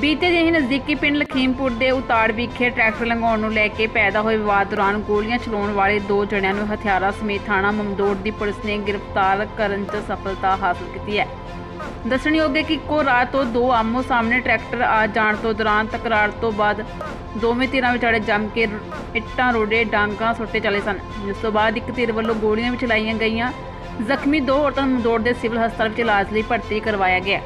ਬੀਤੇ ਦਿਨ ਹੀ ਨਜ਼ਦੀਕੀ ਪਿੰਡ ਲਖੀਮਪੁਰ ਦੇ ਉਤਾੜ ਵਿਖੇ ਟਰੈਕਟਰ ਲੰਘਾਉਣ ਨੂੰ ਲੈ ਕੇ ਪੈਦਾ ਹੋਏ ਵਿਵਾਦ ਦੌਰਾਨ ਗੋਲੀਆਂ ਚਲਾਉਣ ਵਾਲੇ ਦੋ ਜਣਿਆਂ ਨੂੰ ਹਥਿਆਰਾਂ ਸਮੇਤ ਥਾਣਾ ਮਮਦੋੜ ਦੀ ਪੁਲਿਸ ਨੇ ਗ੍ਰਿਫਤਾਰ ਕਰਨ 'ਚ ਸਫਲਤਾ ਹਾਸਲ ਕੀਤੀ ਹੈ। ਦੱਸਣਯੋਗ ਹੈ ਕਿ ਇੱਕੋ ਰਾਤ ਤੋਂ ਦੋ ਆਮੋ ਸਾਹਮਣੇ ਟਰੈਕਟਰ ਆ ਜਾਣ ਤੋਂ ਦੌਰਾਨ ਤਕਰਾਰ ਤੋਂ ਬਾਅਦ ਦੋਵੇਂ ਧਿਰਾਂ ਵਿਚਾਲੇ ਜੰਮ ਕੇ ਇੱਟਾਂ ਰੋੜੇ ਡਾਂਗਾ ਸੁੱਟੇ ਚਲੇ ਸਨ। ਜਿਸ ਤੋਂ ਬਾਅਦ ਇੱਕ ਧਿਰ ਵੱਲੋਂ ਗੋਲੀਆਂ ਵੀ ਚਲਾਈਆਂ ਗਈਆਂ। ਜ਼ਖਮੀ ਦੋ ਔਰਤਾਂ ਨੂੰ ਮਮਦੋੜ ਦੇ ਸਿਵਲ ਹਸਪਤਾਲ ਵਿੱਚ ਇਲਾਜ ਲਈ ਭਰਤੀ ਕਰਵਾਇਆ ਗਿਆ।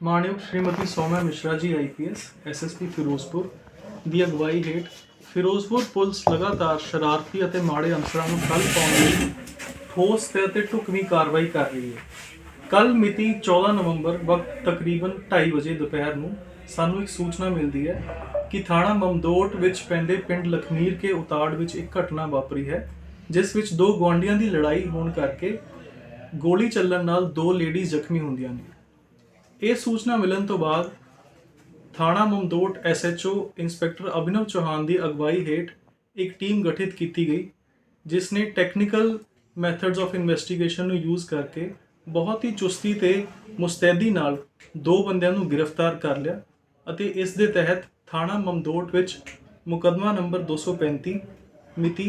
ਮਾਣਯੋਗ ਸ਼੍ਰੀਮਤੀ ਸੋਮਾ ਮਿਸ਼ਰਾ ਜੀ ਆਈਪੀਐਸ ਐਸਐਸਪੀ ਫਿਰੋਜ਼ਪੁਰ ਦੀ ਅਗਵਾਈ ਹੇਠ ਫਿਰੋਜ਼ਪੁਰ ਪੁਲਿਸ ਲਗਾਤਾਰ ਸ਼ਰਾਰਤੀ ਅਤੇ ਮਾੜੇ ਅਨਸਰਾਂ ਨੂੰ ਕੱਲ ਪਾਉਣ ਲਈ ਠੋਸ ਤੇ ਅਤੇ ਢੁਕਵੀਂ ਕਾਰਵਾਈ ਕਰ ਰਹੀ ਹੈ। ਕੱਲ ਮਿਤੀ 14 ਨਵੰਬਰ ਵਕਤ ਤਕਰੀਬਨ 2:30 ਵਜੇ ਦੁਪਹਿਰ ਨੂੰ ਸਾਨੂੰ ਇੱਕ ਸੂਚਨਾ ਮਿਲਦੀ ਹੈ ਕਿ ਥਾਣਾ ਮਮਦੋਟ ਵਿੱਚ ਪੈਂਦੇ ਪਿੰਡ ਲਖਮੀਰ ਕੇ ਉਤਾੜ ਵਿੱਚ ਇੱਕ ਘਟਨਾ ਵਾਪਰੀ ਹੈ, ਜਿਸ ਵਿੱਚ ਦੋ ਗੁਆਂਢੀਆਂ ਦੀ ਲੜਾਈ ਹੋਣ ਕਰਕੇ ਗੋਲੀ ਚੱਲਣ ਨਾਲ ਦੋ ਲੇਡੀਜ਼ ਜ਼ਖਮੀ ਹੁੰਦੀਆਂ ਨੇ। ਇਹ ਸੂਚਨਾ ਮਿਲਣ ਤੋਂ ਬਾਅਦ ਥਾਣਾ ਮਮਦੋਟ ਐਸਐਚਓ ਇੰਸਪੈਕਟਰ ਅਭਿਨਵ ਚੌਹਾਨ ਦੀ ਅਗਵਾਈ ਹੇਠ ਇੱਕ ਟੀਮ ਗਠਿਤ ਕੀਤੀ ਗਈ, ਜਿਸ ਨੇ ਟੈਕਨੀਕਲ ਮੈਥਡਸ ਆਫ ਇਨਵੈਸਟੀਗੇਸ਼ਨ ਨੂੰ ਯੂਜ਼ ਕਰਕੇ ਬਹੁਤ ਹੀ ਚੁਸਤੀ ਤੇ ਮੁਸਤੈਦੀ ਨਾਲ ਦੋ ਬੰਦਿਆਂ ਨੂੰ ਗ੍ਰਿਫਤਾਰ ਕਰ ਲਿਆ ਅਤੇ ਇਸ ਦੇ ਤਹਿਤ ਥਾਣਾ ਮਮਦੋਟ ਵਿੱਚ ਮੁਕੱਦਮਾ ਨੰਬਰ 235 ਮਿਤੀ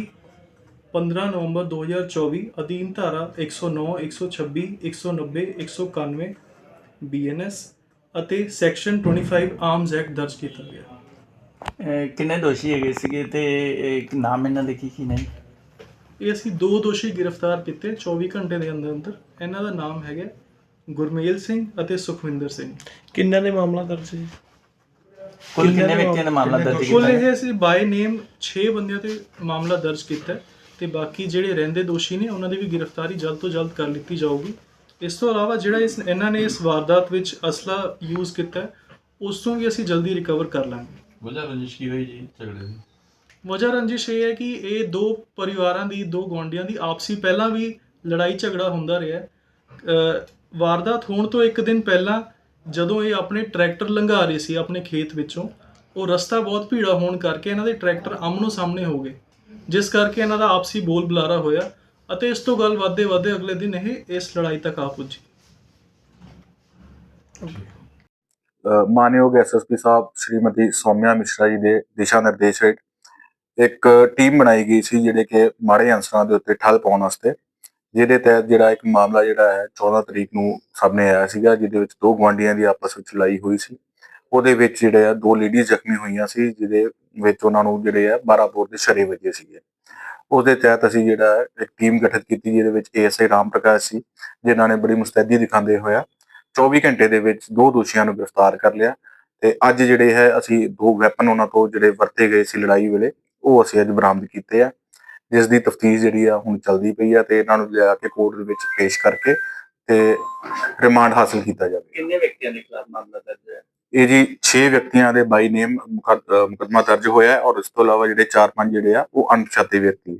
15 ਨਵੰਬਰ 2024 ਅਧੀਨ ਧਾਰਾ 109 126 190 191 ਬੀਐਨਐਸ ਅਤੇ ਸੈਕਸ਼ਨ 25 ਆਰਮਸ ਐਕਟ ਦਰਜ ਕੀਤਾ ਗਿਆ। ਅਹ ਕਿੰਨੇ ਦੋਸ਼ੀ ਹੈਗੇ ਸੀਗੇ ਤੇ ਇੱਕ ਨਾਮ ਇਹਨਾਂ ਦੇ ਕੀ ਕੀ ਨੇ? ਇਹ ਅਸੀਂ ਦੋ ਦੋਸ਼ੀ ਗ੍ਰਿਫਤਾਰ ਕੀਤੇ 24 ਘੰਟੇ ਦੇ ਅੰਦਰ ਅੰਦਰ। ਇਹਨਾਂ ਦਾ ਨਾਮ ਹੈਗਾ ਗੁਰਮੇਲ ਸਿੰਘ ਅਤੇ ਸੁਖਵਿੰਦਰ ਸਿੰਘ। ਕਿੰਨਾਂ ਦੇ ਮਾਮਲਾ ਦਰਜ ਸੀ ਕੁੱਲ ਕਿੰਨੇ ਵਿਅਕਤੀਆਂ ਦਾ ਮਾਮਲਾ ਦਰਜ ਕੁੱਲ ਕੀਤਾ? ਹੈ? ਇਹ ਅਸੀਂ ਬਾਈ ਨੇਮ 6 ਬੰਦਿਆਂ ਤੇ ਮਾਮਲਾ ਦਰਜ ਕੀਤਾ ਹੈ ਤੇ ਬਾਕੀ ਜਿਹੜੇ ਰਹਿੰਦੇ ਦੋਸ਼ੀ ਨੇ ਉਹਨਾਂ ਦੀ ਵੀ ਗ੍ਰਿਫਤਾਰੀ ਜਲਦ ਤੋਂ ਜਲਦ ਕਰ ਲਿੱਤੀ ਜਾਊਗੀ। ਇਸ ਤੋਂ ਇਲਾਵਾ ਜਿਹੜਾ ਇਸ ਇਹਨਾਂ ਨੇ ਇਸ ਵਾਰਦਾਤ ਵਿੱਚ ਅਸਲਾ ਯੂਜ਼ ਕੀਤਾ ਉਸ ਤੋਂ ਵੀ ਅਸੀਂ ਜਲਦੀ ਰਿਕਵਰ ਕਰ ਲਾਂਗੇ। ਵਜ੍ਹਾ ਰੰਜਿਸ਼ ਕੀ ਹੋਈ ਜੀ ਝਗੜੇ ਦੀ? ਵਜ੍ਹਾ ਰੰਜਿਸ਼ ਇਹ ਹੈ ਕਿ ਇਹ ਦੋ ਪਰਿਵਾਰਾਂ ਦੀ ਦੋ ਗੁਆਂਢੀਆਂ ਦੀ ਆਪਸੀ ਪਹਿਲਾਂ ਵੀ ਲੜਾਈ ਝਗੜਾ ਹੁੰਦਾ ਰਿਹਾ ਹੈ। ਵਾਰਦਾਤ ਹੋਣ ਤੋਂ ਇੱਕ ਦਿਨ ਪਹਿਲਾਂ ਜਦੋਂ ਇਹ ਆਪਣੇ ਟਰੈਕਟਰ ਲੰਘਾ ਰਹੇ ਸੀ ਆਪਣੇ ਖੇਤ ਵਿੱਚੋਂ ਉਹ ਰਸਤਾ ਬਹੁਤ ਭੀੜਾ ਹੋਣ ਕਰਕੇ ਇਹਨਾਂ ਦੇ ਟਰੈਕਟਰ ਆਮਨੋ ਸਾਹਮਣੇ ਹੋ ਗਏ ਜਿਸ ਕਰਕੇ ਇਹਨਾਂ ਦਾ ਆਪਸੀ ਬੋਲ ਬੁਲਾਰਾ ਹੋਇਆ। ਅਤੇ ਇਸ ਤੋਂ ਗੱਲ ਵਧਦੇ ਵਧਦੇ ਅਗਲੇ ਦਿਨ ਇਹ ਇਸ ਲੜਾਈ ਤੱਕ ਆ ਪੁੱਜੀ। ਮਾਨਯੋਗ ਐਸਐਸਪੀ ਸਾਹਿਬ, ਸ਼੍ਰੀਮਤੀ ਸੌਮਿਆ ਮਿਸ਼ਰਾ ਜੀ ਦੇ ਦਿਸ਼ਾ ਨਿਰਦੇਸ਼ ਹੇਠ ਇੱਕ ਟੀਮ ਬਣਾਈ ਗਈ ਸੀ ਜਿਹੜੇ ਕਿ ਮਾੜੇ ਅਨਸਰਾਂ ਦੇ ਉੱਤੇ ਠੱਲ ਪਾਉਣ ਵਾਸਤੇ, ਜਿਹਦੇ ਤਹਿਤ ਜਿਹੜਾ ਇੱਕ ਮਾਮਲਾ ਜਿਹੜਾ ਹੈ 14 ਤਰੀਕ ਨੂੰ ਸਾਹਮਣੇ ਆਇਆ ਸੀਗਾ, ਜਿਹਦੇ ਵਿੱਚ ਦੋ ਗੁਆਂਢੀਆਂ ਦੀ ਆਪਸ ਵਿੱਚ ਲੜਾਈ ਹੋਈ ਸੀ। ਉਹਦੇ ਵਿੱਚ ਜਿਹੜੇ ਆ ਦੋ ਲੇਡੀਜ਼ ਜ਼ਖਮੀ ਹੋਈਆਂ ਸੀ, ਜਿਹਦੇ ਵਿੱਚ ਉਹਨਾਂ ਨੂੰ ਜਿਹੜੇ ਆ 12 ਬੋਰ ਦੇ ਸ਼ਰੇ ਵੱਜੇ ਸੀਗੇ। ਉਹਦੇ ਤਹਿਤ ਅਸੀਂ ਜਿਹੜਾ ਇੱਕ ਟੀਮ ਗਠਿਤ ਕੀਤੀ, ਜਿਹਦੇ ਵਿੱਚ ਏਐਸਆਈ ਰਾਮ ਪ੍ਰਕਾਸ਼ ਸੀ, ਜਿਨ੍ਹਾਂ ਨੇ ਬੜੀ ਮੁਸਤੈਦੀ ਦਿਖਾਉਂਦੇ ਹੋਇਆ 24 ਘੰਟੇ ਦੇ ਵਿੱਚ ਦੋ ਦੋਸ਼ੀਆਂ ਨੂੰ ਗ੍ਰਿਫਤਾਰ ਕਰ ਲਿਆ ਤੇ ਅੱਜ ਜਿਹੜੇ ਹੈ, ਅਸੀਂ ਦੋ ਵੈਪਨ ਉਹਨਾਂ ਤੋਂ ਜਿਹੜੇ ਵਰਤੇ ਗਏ ਸੀ ਲੜਾਈ ਵੇਲੇ, ਉਹ ਅਸੀਂ ਅੱਜ ਬਰਾਮਦ ਕੀਤੇ ਆ। ਜਿਸ ਦੀ ਤਫਤੀਸ਼ ਜਿਹੜੀ ਆ, ਹੁਣ ਚੱਲਦੀ ਪਈ ਆ ਤੇ ਇਹਨਾਂ ਨੂੰ ਲਿਆ ਕੇ ਕੋਰਟ ਦੇ ਵਿੱਚ ਪੇਸ਼ ਕਰਕੇ ਤੇ ਰਿਮਾਂਡ ਹਾਸਲ ਕੀਤਾ ਜਾਵੇ। ਕਿੰਨੇ ਵਿਅਕਤੀਆਂ ਦੇ ਖਿਲਾਫ ਮਾਮਲਾ ਦਰਜ ਹੈ ਇਹ ਜੀ 6 ਵਿਅਕਤੀਆਂ ਦੇ ਬਾਈ ਨੇਮ ਮੁਕੱਦਮਾ ਦਰਜ ਹੋਇਆ ਹੈ ਔਰ ਇਸ ਤੋਂ ਇਲਾਵਾ ਜਿਹੜੇ 4-5 ਜਿਹੜੇ ਆ ਉਹ ਅਣਪਛਾਤੇ ਵਿਅਕਤੀ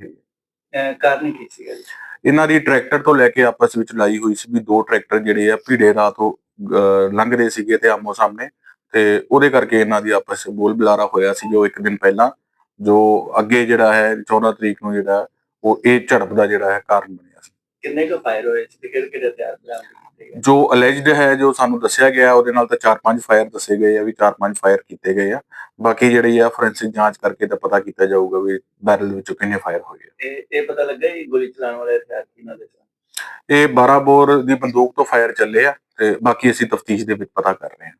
ਹੈ ਕਾਰਨ ਕੀ ਸੀਗਾ ਜੀ? ਇਹਨਾਂ ਦੀ ਟਰੈਕਟਰ ਤੋਂ ਲੈ ਕੇ ਆਪਸ ਵਿੱਚ ਲੜਾਈ ਹੋਈ ਸੀ ਵੀ ਦੋ ਟਰੈਕਟਰ ਜਿਹੜੇ ਆ ਭੀੜੇ ਰਾਹ ਤੋਂ ਅਹ, ਲੰਘਦੇ ਸੀਗੇ ਤੇ ਆਮੋ ਸਾਹਮਣੇ ਤੇ ਉਹਦੇ ਕਰਕੇ ਇਹਨਾਂ ਦੀ ਆਪਸ ਵਿੱਚ ਬੋਲ ਬੁਲਾਰਾ ਹੋਇਆ ਸੀ ਜੋ ਇੱਕ ਦਿਨ ਪਹਿਲਾਂ ਜੋ ਅੱਗੇ ਜਿਹੜਾ ਹੈ 14 ਤਰੀਕ ਨੂੰ ਜਿਹੜਾ ਉਹ ਇਹ ਝੜਪ ਦਾ ਜਿਹੜਾ ਹੈ ਕਾਰਨ ਬਣਿਆ ਸੀ। ਕਿੰਨੇ ਕੁ ਫਾਇਰ ਹੋਏ ਸੀ ਤੇ ਕਿਹੜੇ ਕਿਹੜੇ ਹਥਿਆਰ ਬਰਾਮਦ ਜੋ ਅਲੈਜਡ ਹੈ ਜੋ ਸਾਨੂੰ ਦੱਸਿਆ ਗਿਆ ਉਹਦੇ ਨਾਲ ਤਾਂ 4-5 ਫਾਇਰ ਦੱਸੇ ਗਏ ਆ ਵੀ 4-5 ਫਾਇਰ ਕੀਤੇ ਗਏ ਆ। ਬਾਕੀ ਜਿਹੜੀ ਆ ਫੋਰੈਂਸਿਕ ਜਾਂਚ ਕਰਕੇ ਤਾਂ ਪਤਾ ਕੀਤਾ ਜਾਊਗਾ ਵੀ ਬੈਰਲ ਵਿੱਚੋਂ ਕਿੰਨੇ ਫਾਇਰ ਹੋਏ ਆ। ਤੇ ਇਹ ਪਤਾ ਲੱਗਾ ਜੀ ਗੋਲੀ ਚਲਾਉਣ ਵਾਲੇ ਹਥਿਆਰ ਕਿਹਨਾਂ ਦੇ ਸਨ ਇਹ 12 ਬੋਰ ਦੀ ਬੰਦੂਕ ਤੋਂ ਫਾਇਰ ਚੱਲੇ ਆ ਤੇ ਬਾਕੀ ਅਸੀਂ ਤਫਤੀਸ਼ ਦੇ ਵਿੱਚ ਪਤਾ ਕਰ ਰਹੇ ਹਾਂ।